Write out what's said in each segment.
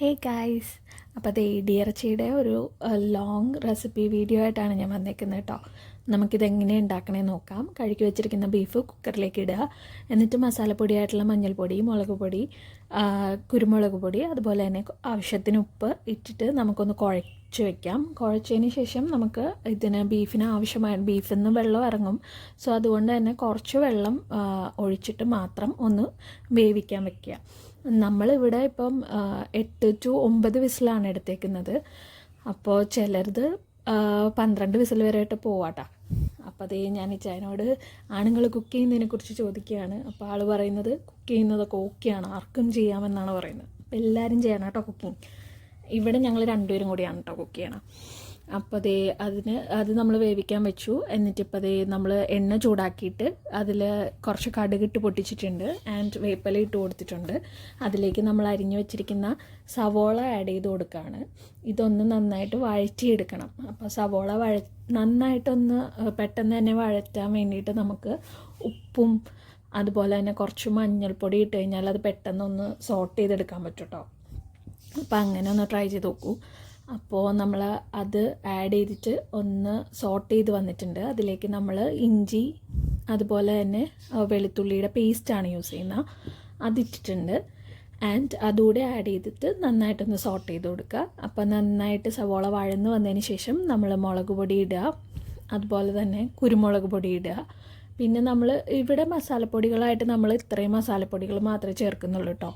Hey guys അപ്പോൾ അത് ഇടിയിറച്ചിയുടെ ഒരു ലോങ് റെസിപ്പി വീഡിയോ ആയിട്ടാണ് ഞാൻ വന്നേക്കുന്നത് കേട്ടോ നമുക്കിത് എങ്ങനെ ഉണ്ടാക്കണേ നോക്കാം. കഴുകി വെച്ചിരിക്കുന്ന ബീഫ് കുക്കറിലേക്ക് ഇടുക. എന്നിട്ട് മസാലപ്പൊടിയായിട്ടുള്ള മഞ്ഞൾപ്പൊടി മുളക് പൊടി കുരുമുളക് പൊടി അതുപോലെ തന്നെ ആവശ്യത്തിന് ഉപ്പ് ഇട്ടിട്ട് നമുക്കൊന്ന് കുഴച്ച് വെക്കാം. കുഴച്ചതിന് ശേഷം നമുക്ക് ഇതിന് ബീഫിന് ആവശ്യമായ ബീഫിൽ നിന്ന് വെള്ളം ഇറങ്ങും. സോ അതുകൊണ്ട് തന്നെ കുറച്ച് വെള്ളം ഒഴിച്ചിട്ട് മാത്രം ഒന്ന് വേവിക്കാൻ വെക്കുക. നമ്മളിവിടെ ഇപ്പം എട്ട് ടു ഒമ്പത് വിസിലാണ് എടുത്തേക്കുന്നത്. അപ്പോൾ ചിലരത് പന്ത്രണ്ട് വിസിൽ വരെയായിട്ട് പോവാട്ടോ. അപ്പോൾ അതേ ഞാൻ ഇച്ചായനോട് ആണുങ്ങൾ കുക്ക് ചെയ്യുന്നതിനെ കുറിച്ച് ചോദിക്കുകയാണ്. അപ്പോൾ ആൾ പറയുന്നത് കുക്ക് ചെയ്യുന്നതൊക്കെ ഓക്കെയാണ്. ആർക്കും ചെയ്യാമെന്നാണ് പറയുന്നത്. അപ്പോൾ എല്ലാവരും ചെയ്യണം കേട്ടോ കുക്കിംഗ്. ഇവിടെ ഞങ്ങൾ രണ്ടുപേരും കൂടിയാണ് കേട്ടോ കുക്ക് ചെയ്യണം. അപ്പോൾ അതേ അതിന് അത് നമ്മൾ വേവിക്കാൻ വെച്ചു. എന്നിട്ട് ഇപ്പോൾ അതേ നമ്മൾ എണ്ണ ചൂടാക്കിയിട്ട് അതിൽ കുറച്ച് കടുകിട്ട് പൊട്ടിച്ചിട്ടുണ്ട്. ആൻഡ് വേപ്പല ഇട്ട് കൊടുത്തിട്ടുണ്ട്. അതിലേക്ക് നമ്മൾ അരിഞ്ഞു വെച്ചിരിക്കുന്ന സവോള ആഡ് ചെയ്ത് കൊടുക്കുകയാണ് ഇതൊന്ന് നന്നായിട്ട് വഴറ്റിയെടുക്കണം. അപ്പോൾ സവോള വഴ നന്നായിട്ടൊന്ന് പെട്ടെന്ന് തന്നെ വഴറ്റാൻ വേണ്ടിയിട്ട് നമുക്ക് ഉപ്പും അതുപോലെ തന്നെ കുറച്ച് മഞ്ഞൾപ്പൊടി ഇട്ട് കഴിഞ്ഞാൽ അത് പെട്ടെന്നൊന്ന് സോട്ട് ചെയ്തെടുക്കാൻ പറ്റും കേട്ടോ അപ്പോൾ അങ്ങനെ ഒന്ന് ട്രൈ ചെയ്ത് നോക്കൂ. അപ്പോൾ നമ്മൾ അത് ആഡ് ചെയ്തിട്ട് ഒന്ന് സോട്ട് ചെയ്ത് വന്നിട്ടുണ്ട്. അതിലേക്ക് നമ്മൾ ഇഞ്ചി അതുപോലെ തന്നെ വെളുത്തുള്ളിയുടെ പേസ്റ്റാണ് യൂസ് ചെയ്യുന്നത് അതിട്ടിട്ടുണ്ട്. ആൻഡ് അതുകൂടെ ആഡ് ചെയ്തിട്ട് നന്നായിട്ടൊന്ന് സോട്ട് ചെയ്ത് കൊടുക്കുക. അപ്പോൾ നന്നായിട്ട് സവോള വഴന്ന് വന്നതിന് ശേഷം നമ്മൾ മുളക് പൊടി ഇടുക. അതുപോലെ തന്നെ കുരുമുളക് പൊടി ഇടുക. പിന്നെ നമ്മൾ ഇവിടെ മസാലപ്പൊടികളായിട്ട് നമ്മൾ ഇത്രയും മസാലപ്പൊടികൾ മാത്രമേ ചേർക്കുന്നുള്ളൂ കേട്ടോ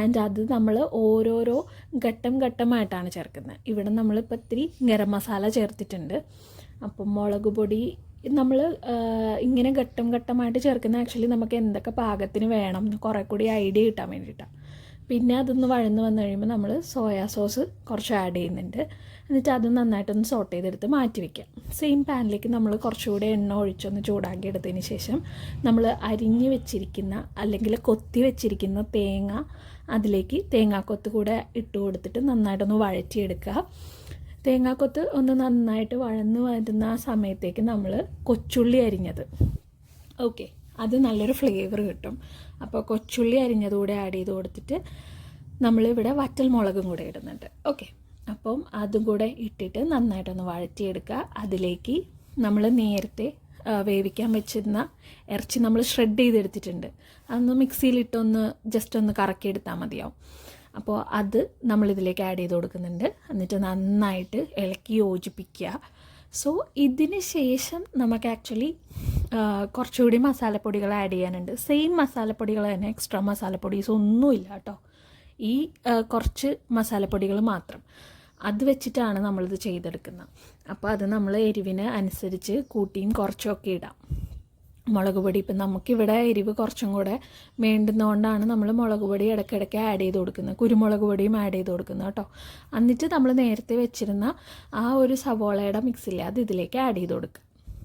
ആൻഡ് അത് നമ്മൾ ഓരോരോ ഘട്ടം ഘട്ടമായിട്ടാണ് ചേർക്കുന്നത്. ഇവിടെ നമ്മളിപ്പോൾ ഇത്തിരി ഗരം മസാല ചേർത്തിട്ടുണ്ട്. അപ്പം മുളക് പൊടി നമ്മൾ ഇങ്ങനെ ഘട്ടം ഘട്ടമായിട്ട് ചേർക്കുന്ന ആക്ച്വലി നമുക്ക് എന്തൊക്കെ പാകത്തിന് വേണം കുറേ കൂടി ഐഡിയ കിട്ടാൻ വേണ്ടിയിട്ടാണ് പിന്നെ അതൊന്ന് വഴന്ന് വന്നു കഴിയുമ്പോൾ നമ്മൾ സോയാ സോസ് കുറച്ച് ആഡ് ചെയ്യുന്നുണ്ട്. എന്നിട്ട് അത് നന്നായിട്ടൊന്ന് സോട്ട് ചെയ്തെടുത്ത് മാറ്റി വയ്ക്കാം സെയിം പാനിലേക്ക് നമ്മൾ കുറച്ചുകൂടി എണ്ണ ഒഴിച്ചൊന്ന് ചൂടാക്കി എടുത്തതിന് ശേഷം നമ്മൾ അരിഞ്ഞ് വെച്ചിരിക്കുന്ന അല്ലെങ്കിൽ കൊത്തി വെച്ചിരിക്കുന്ന തേങ്ങ അതിലേക്ക് തേങ്ങാക്കൊത്ത് കൂടെ ഇട്ട് കൊടുത്തിട്ട് നന്നായിട്ടൊന്ന് വഴറ്റിയെടുക്കുക. തേങ്ങാക്കൊത്ത് ഒന്ന് നന്നായിട്ട് വഴന്ന് വരുന്ന സമയത്തേക്ക് നമ്മൾ കൊച്ചുള്ളി അരിഞ്ഞത്. ഓക്കെ അത് നല്ലൊരു ഫ്ലേവർ കിട്ടും. അപ്പോൾ കൊച്ചുള്ളി അരിഞ്ഞതുകൂടെ ആഡ് ചെയ്ത് കൊടുത്തിട്ട് നമ്മളിവിടെ വറ്റൽ മുളകും കൂടെ ഇടുന്നുണ്ട്. ഓക്കെ അപ്പം അതും കൂടെ ഇട്ടിട്ട് നന്നായിട്ടൊന്ന് വഴറ്റിയെടുക്കുക. അതിലേക്ക് നമ്മൾ നേരത്തെ വേവിക്കാൻ വെച്ചിരുന്ന ഇറച്ചി നമ്മൾ ഷ്രെഡ് ചെയ്തെടുത്തിട്ടുണ്ട്. അതൊന്ന് മിക്സിയിലിട്ടൊന്ന് ജസ്റ്റ് ഒന്ന് കറക്കിയെടുത്താൽ മതിയാവും. അപ്പോൾ അത് നമ്മളിതിലേക്ക് ആഡ് ചെയ്ത് കൊടുക്കുന്നുണ്ട്. എന്നിട്ട് നന്നായിട്ട് ഇളക്കി യോജിപ്പിക്കുക. സോ ഇതിന് ശേഷം നമുക്ക് ആക്ച്വലി കുറച്ചുകൂടി മസാലപ്പൊടികൾ ആഡ് ചെയ്യാനുണ്ട്. സെയിം മസാലപ്പൊടികൾ തന്നെ എക്സ്ട്രാ മസാലപ്പൊടീസ് ഒന്നുമില്ല കേട്ടോ. ഈ കുറച്ച് മസാലപ്പൊടികൾ മാത്രം. അത് വെച്ചിട്ടാണ് നമ്മളിത് ചെയ്തെടുക്കുന്നത്. അപ്പോൾ അത് നമ്മൾ എരിവിന് അനുസരിച്ച് കൂട്ടിയും കുറച്ചുമൊക്കെ ഇടാം. മുളക് പൊടി ഇപ്പം നമുക്കിവിടെ എരിവ് കുറച്ചും കൂടെ വേണ്ടുന്നതുകൊണ്ടാണ് നമ്മൾ മുളക് പൊടി ഇടയ്ക്കിടയ്ക്ക് ആഡ് ചെയ്ത് കൊടുക്കുന്നത്. കുരുമുളക് പൊടിയും ആഡ് ചെയ്ത് കൊടുക്കുന്നത് കേട്ടോ. എന്നിട്ട് നമ്മൾ നേരത്തെ വെച്ചിരുന്ന ആ ഒരു സവോളയുടെ മിക്സില്ലേ അത് ഇതിലേക്ക് ആഡ് ചെയ്ത് കൊടുക്കുക.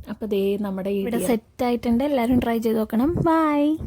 അപ്പോൾ ദേ നമ്മുടെ ഇവിടെ സെറ്റ് ആയിട്ടുണ്ട്. എല്ലാവരും ട്രൈ ചെയ്ത് നോക്കണം. ബൈ